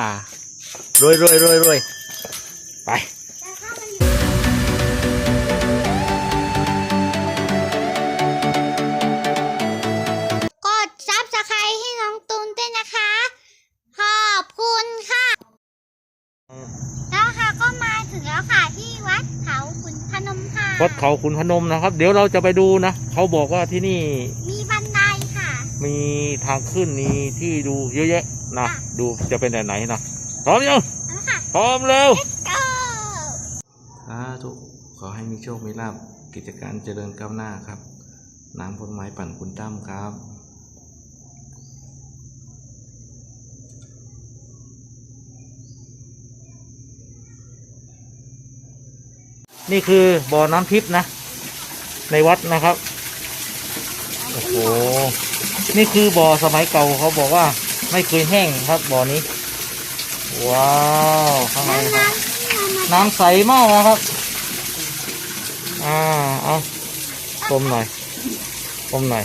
อ่ารวยรวยรวยรวยไปกดซับสไครต์ให้น้องตูนด้วยนะคะ ขอบคุณค่ะ แล้วค่ะก็มาถึงแล้วค่ะที่วัดเขาขุนพนมค่ะวัดเขาขุนพนมนะครับ เดี๋ยวเราจะไปดูนะ เขาบอกว่าที่นี่ มีบันไดค่ะ มีทางขึ้นมีที่ดูเยอะแยะ นะค่ะดูจะเป็นไหนๆนะพร้อมยังแล้วค่ะพร้อมเร็ว go สาธุขอให้มีโชค มีลาบกิจการเจริญก้าวหน้าครับ น้ำผลไม้ปั่นคุณตั้มครับนี่คือบ่อน้ำทิพย์นะ ในวัดนะครับ โอ้โห นี่คือบ่อสมัยเก่าเขาบอกว่า ไม่เคยแห้งครับบ่อนี้ ว้าวข้างในน้ำครับน้ำที่เรามาน้ำใสมากนะครับ อ่าเอาชมหน่อยชมหน่อย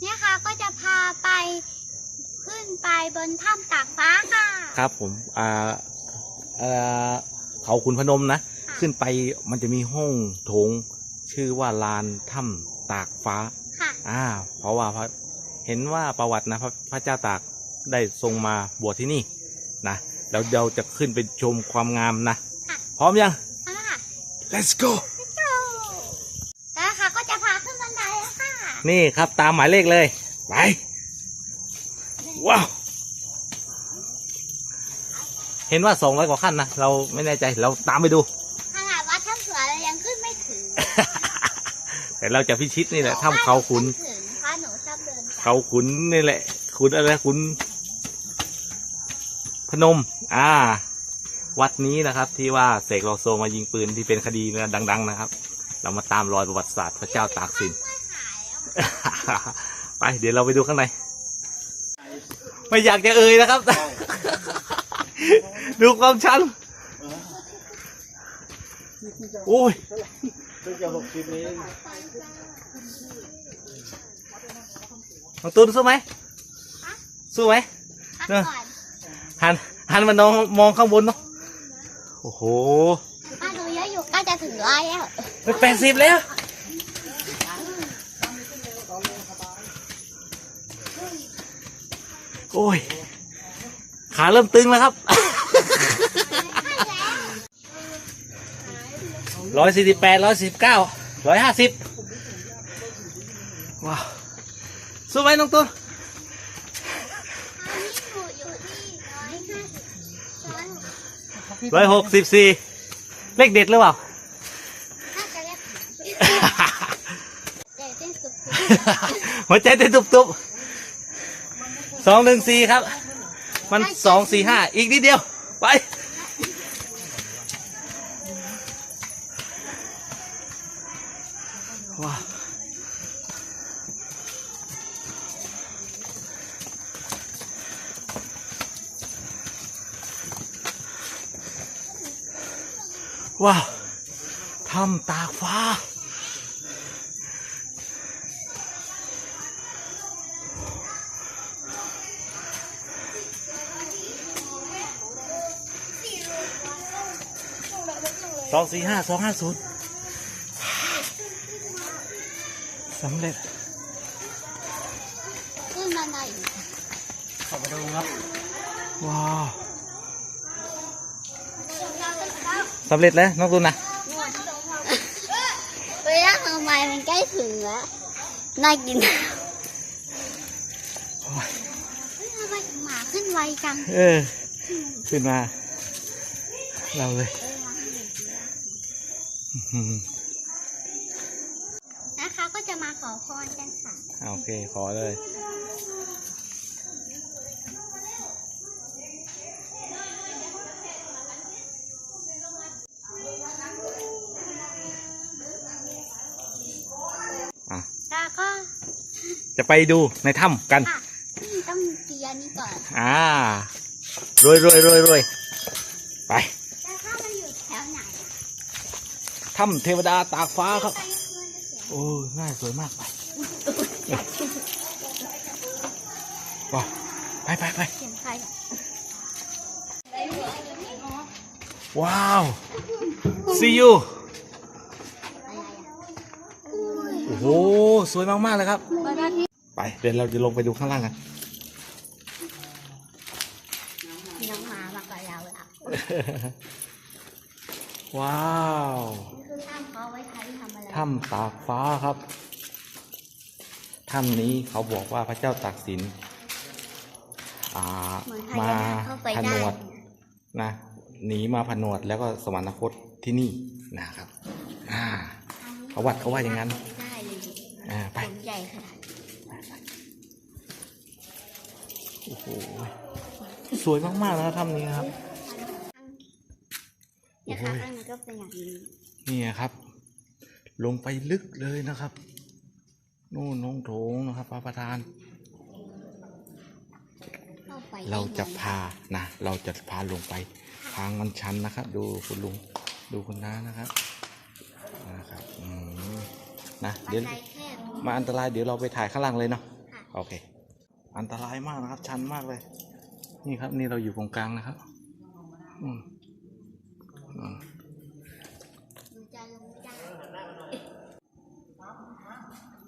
เนี่ยค่ะก็จะพาไปขึ้นไปบนถ้ำตากฟ้าค่ะ ครับผมอ่าอ่าเขาขุนพนมนะค่ะขึ้นไปมันจะมีห้องโถง ชื่อว่าลานถ้ำตากฟ้า ค่ะ อ่า เพราะว่าพระ เห็นว่าประวัตินะพระพระเจ้าตากได้ทรงมาบวชที่นี่นะแล้วเราจะขึ้นไปชมความงามนะค่ะพร้อมยัง เอาละค่ะ let's go แล้วค่ะก็จะพาขึ้นบันไดแล้วค่ะนี่ครับตามหมายเลขเลย ไป ว้าว เห็นว่าสองร้อยกว่าขั้นนะ เราไม่แน่ใจเราตามไปดู ขนาดวัดถ้ำเสือเรายังขึ้นไม่ถึงแต่เราจะพิชิตนี่แหละถ้ำเขาขุนถึงเพราะหนูชอบ เขาขุนนี่แหละ ขุนอะไรขุนพนม อ่า วัดนี้นะครับ ที่ว่าเสกโลโซมายิงปืนที่เป็นคดีนะดัง ๆ นะครับ เรามาตามรอยประวัติศาสตร์พระเจ้าตากสิน ไป เดี๋ยวเราไปดูข้างใน ไม่อยากจะเอ่ยนะครับ ดูความชัน โอ้ยจะหกสิบเอง น้องตูนสู้ไหมสู้ไหมพักก่อนหันหันมานองมองข้างบนเนาะโอ้โหถ้าหนูเยอะอยู่ก็จะถึงร้อยแล้วเป็นแปดสิบแล้วโอ้ย ขาเริ่มตึงแล้วครับร้อยสี่สิบแปดร้อยสิบเก้าร้อยห้าสิบว้าว สู้ไหมน้องตูนตอนนี้หนูอยู่ที่ร้อยห้าสิบร้อยหกร้อยหกสิบสี่เลขเด็ดหรือเปล่าน่าจะเรียกเด็กเต้นสุดหัวใจเต้นตุบๆสองหนึ่งสี่ครับ มันสองสี่ห้าอีกนิดเดียว ไป ว้าวทำตากฟ้า สองสี่ห้าสองห้าศูนย์สำเร็จขึ้นมาหน่อยเข้าไปดูครับ ว้าว สำเร็จแล้วน้องตุนนะเวลาทำไมมันใกล้ถึงแล้ว น่ากินทำไมหมาขึ้นไวจัง เออ ขึ้นมา เราเลยนะคะก็จะมาขอพรกันค่ะ โอเค ขอเลย อะ แล้ว ก็จะไปดูในถ้ำกัน ค่ะนี่ต้องเกียร์นี้ก่อนอ่ารวยรวยรวยรวยไปแล้วถ้ามันอยู่แถวไหนอะถ้ำเทวดาตากฟ้าครับ ไปเพื่อนจะเสียโอ้ยน่าสวยมากไปว้าวไปไปไปเสียงใครอะว้าว see you โอ้โหสวยมากๆเลยครับ ไปเดี๋ยวเราจะลงไปดูข้างล่างกันน้องหมามากับเราละว้าวนี่คือถ้ำเขาไว้ใช้ทำอะไรถ้ำตากฟ้าครับถ้ำนี้เขาบอกว่าพระเจ้าตากสินอ่าเหมือนมาพญานาคเข้าไปผนได้วดนะหนีมาผนวดแล้วก็สวรรคตที่นี่นะครับ อ่าเขาวัดเขาว่าอย่างนั้นได้เลย อ่าไปผมใหญ่ขนาดโอ้โหสวยมากๆนะครับถ้ำนี้ครับเนี่ยค่ะข้างในก็เป็นอย่างนี้นี่ครับ ลงไปลึกเลยนะครับ นู่นน้องโถงนะครับพระประธานเข้าไปเราจะได้ไงพานะเราจะพาลงไปทางมันชันนะครับ ดูคุณลุงดูคุณน้านะครับนะครับอืมนะบัเดี๋ยนวไดแคบ มาอันตรายเดี๋ยวเราไปถ่ายข้างล่างเลยเนาะค่ะโอเค อันตรายมากนะครับ ชันมากเลย นี่ครับ นี่เราอยู่ตรงกลางนะครับอืมอืมมันจะลงจ้า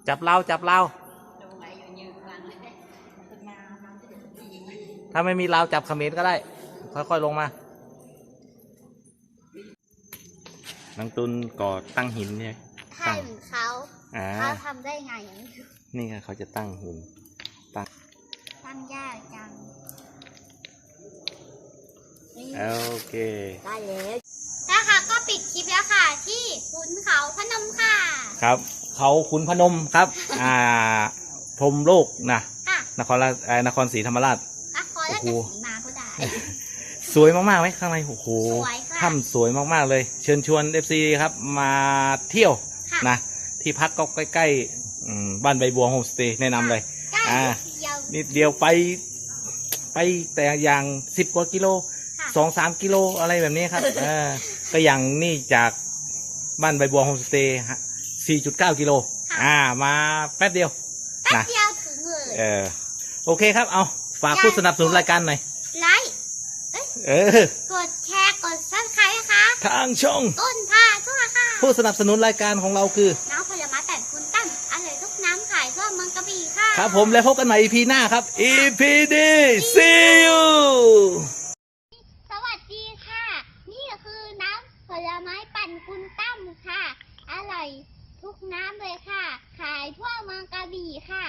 จับเราจับเราถ้าไม่มีเราวจับเขมรก็ได้ ค่อยๆลงมา นังตุนก่อตั้งหินเนี่ย ใช่เหมือนเขาอ่า เขาทำได้ไงอย่างนี้นี่ไงเขาจะตั้งหินตั้งยากจังนี่ โอเค ได้แล้วนะคะก็ปิดคลิปแล้วค่ะ ที่ขุนเขาพนมค่ะครับ เขาขุนพนมครับ อ่า พรหมโลกนะค่ะนครราชเอ่อนครศรีธรรมราชอะขอแล้วโอ้จะโหสีมาก็ได้ สวยมากๆไหมข้างในโอ้โหสวยค่ะ ถ้ำสวยมากๆเลย เชิญชวน FC ครับ มาเที่ยวค่ะ นะ ที่พักก็ใกล้ๆอืมบ้านใบบัวโฮมสเตย์แนะนำเลย ใกล้อ่าเดียว นิดเดียวไป ไปแต่อย่างสิบกว่ากิโลค่ะ สองสามกิโลอะไรแบบนี้ครับ เออก็อย่างนี่จากบ้านใบบัวโฮมสเตย์สี่จุดเก้ากิโลอ่า มาแป๊บเดียว แป๊บนะ เดียวถึงเลยเออ โอเคครับ เอาฝากผู้สนับสนุนรายการหน่อย ไลค์เออ กดแชร์ กดซับสไครต์นะคะ ทางช่อง ต้นพาทั่วค่ะผู้สนับสนุนรายการของเราคือ น้ำผลไม้แต่คุณตั้มอร่อยทุกน้ำขายทั่วเมืองกระบี่ค่ะ ครับผมแล้วพบกันใหม่ EP หน้าครับ EP D see you สวัสดีค่ะ นี่คือน้ำผลไม้ปั่นคุณตั้มค่ะ อร่อยทุกน้ำเลยค่ะ ขายทั่วเมืองกระบี่ค่ะ